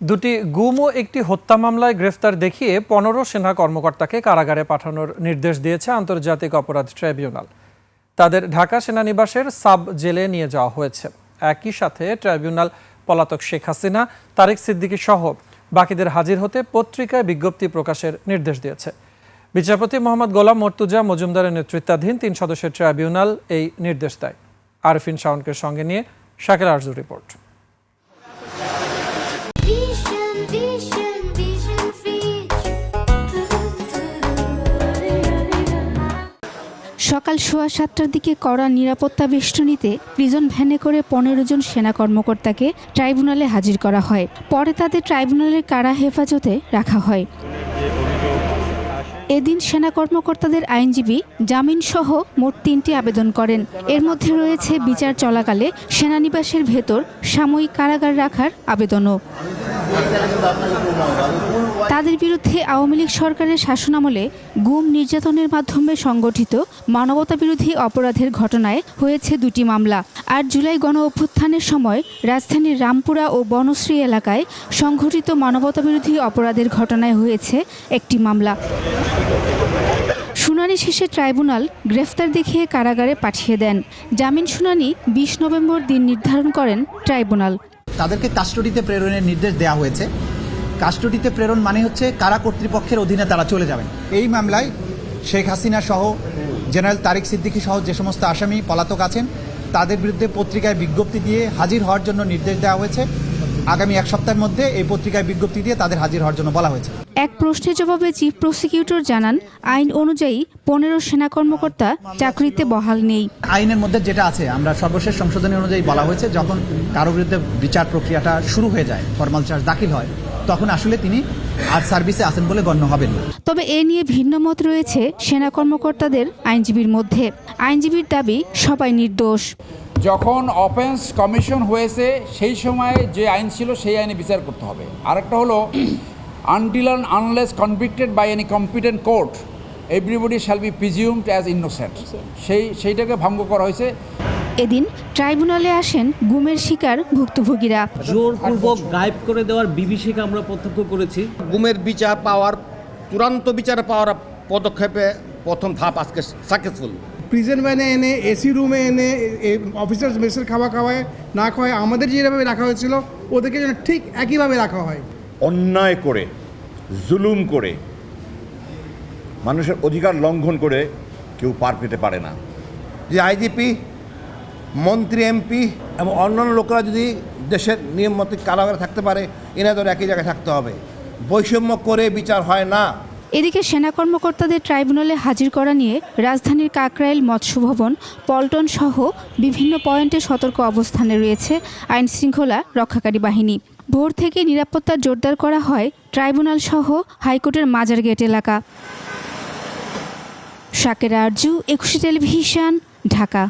দুটি গুম ও একটি হত্যা মামলায় গ্রেফতার দেখিয়ে পনেরো সেনা কর্মকর্তাকে কারাগারে পাঠানোর নির্দেশ দিয়েছে আন্তর্জাতিক অপরাধ ট্রাইব্যুনাল। তাদের ঢাকা সেনানিবাসের সাব জেলে নিয়ে যাওয়া হয়েছে। একই সাথে ট্রাইব্যুনাল পলাতক শেখ হাসিনা, তারেক সিদ্দিকী সহ বাকিদের হাজির হতে পত্রিকায় বিজ্ঞপ্তি প্রকাশের নির্দেশ দিয়েছে। বিচারপতি মোহাম্মদ গোলাম মর্তুজা মজুমদারের নেতৃত্বাধীন তিন সদস্যের ট্রাইব্যুনাল এই নির্দেশ দেয়। আরফিন শাওনকে সঙ্গে নিয়ে শাকের আরজু রিপোর্ট। সকাল সোয়া সাতটার দিকে কড়া নিরাপত্তা বেষ্টনীতে প্রিজন ভ্যানে করে পনেরো জন সেনা কর্মকর্তাকে ট্রাইব্যুনালে হাজির করা হয়। পরে তাদের ট্রাইব্যুনালের কারা হেফাজতে রাখা হয়। এদিন সেনা কর্মকর্তাদের আইনজীবী জামিন সহ মোট তিনটি আবেদন করেন। এর মধ্যে রয়েছে বিচার চলাকালে সেনানিবাসের ভেতর সাময়িক কারাগার রাখার আবেদনও। তাদের বিরুদ্ধে আওয়ামী লীগ সরকারের শাসনামলে গুম নির্যাতনের মাধ্যমে সংগঠিত মানবতাবিরোধী অপরাধের ঘটনায় হয়েছে দুটি মামলা। আর জুলাই গণ অভ্যুত্থানের সময় রাজধানীর রামপুরা ও বনশ্রী এলাকায় সংঘটিত মানবতাবিরোধী অপরাধের ঘটনায় হয়েছে একটি মামলা। শুনানি শেষে ট্রাইব্যুনাল গ্রেফতার দেখিয়ে কারাগারে পাঠিয়ে দেন। জামিন শুনানি বিশ নভেম্বর দিন নির্ধারণ করেন ট্রাইব্যুনাল। তাদেরকে কাস্টডিতে প্রেরণের নির্দেশ দেওয়া হয়েছে। কাস্টডিতে প্রেরণ মানে হচ্ছে কারা কর্তৃপক্ষের অধীনে তারা চলে যাবেন। এই মামলায় শেখ হাসিনা সহ জেনারেল তারিক সিদ্দিকী সহ যে সমস্ত আসামি পলাতক আছেন তাদের বিরুদ্ধে পত্রিকায় বিজ্ঞপ্তি দিয়ে হাজির হওয়ার জন্য নির্দেশ দেওয়া হয়েছে। আগামী এক সপ্তাহের মধ্যে এই পত্রিকায় বিজ্ঞপ্তি দিয়ে তাদের হাজির হওয়ার জন্য বলা হয়েছে। এক প্রশ্নের জবাবে চিফ প্রসিকিউটর জানান আইন অনুযায়ী পনেরো সেনা কর্মকর্তা চাকরিতে বহাল নেই। আইনের মধ্যে যেটা আছে আমরা সর্বশেষ সংশোধনী অনুযায়ী বলা হয়েছে যখন কারও বিরুদ্ধে বিচার প্রক্রিয়াটা শুরু হয়ে যায় ফর্মাল চার্জ দাখিল হয় তখন আসলে তিনি আর সার্ভিসে আছেন বলে গণ্য হবেন না। তবে এ নিয়ে ভিন্ন মত রয়েছে সেনা কর্মকর্তাদের আইনজীবীর মধ্যে। আইনজীবীর দাবি সবাই নির্দোষ। যখন অফেন্স কমিশন হয়েছে সেই সময় যে আইন ছিল সেই আইনে বিচার করতে হবে। আরেকটা হলো until and unless convicted by any competent court everybody shall be presumed as innocent সেই সেইটাকে ভঙ্গ করা হয়েছে। এদিন ট্রাইব্যুনালে আসেন গুমের শিকার ভুক্তভোগীরা। জোরপূর্বক গায়েব করে দেওয়ার বিভীষিকা আমরা প্রত্যক্ষ করেছি। গুমের বিচার পাওয়ার চূড়ান্ত বিচার পাওয়ার পদক্ষেপে প্রথম ধাপ আজকে সাকসেসফুল। প্রিজন ভ্যানে এনে এসি রুমে এনে অফিসার্স মেসের খাওয়া খাওয়ায় না খাওয়ায় আমাদের যেভাবে রাখা হয়েছিল ওদেরকে যেন ঠিক একইভাবে রাখা হয়। অন্যায় করে জুলুম করে মানুষের অধিকার লঙ্ঘন করে কেউ পার পেতে পারে না। যে আইজিপি মন্ত্রী, এমপি এবং অন্যান্য লোকেরা যদি দেশের নিয়ম মতো কারাগারে থাকতে পারে এনাদের একই জায়গায় থাকতে হবে। বৈষম্য করে বিচার হয় না। এদিকে সেনা কর্মকর্তাদের ট্রাইব্যুনালে হাজির করা নিয়ে রাজধানীর কাকরাইল মৎস্য ভবন পল্টন সহ বিভিন্ন পয়েন্টে সতর্ক অবস্থানে রয়েছে আইন শৃঙ্খলা রক্ষাকারী বাহিনী। ভোর থেকে নিরাপত্তা জোরদার করা হয় ট্রাইব্যুনাল সহ হাইকোর্টের মাজার গেট এলাকা। শাকের আরজু, একুশে টেলিভিশন, ঢাকা।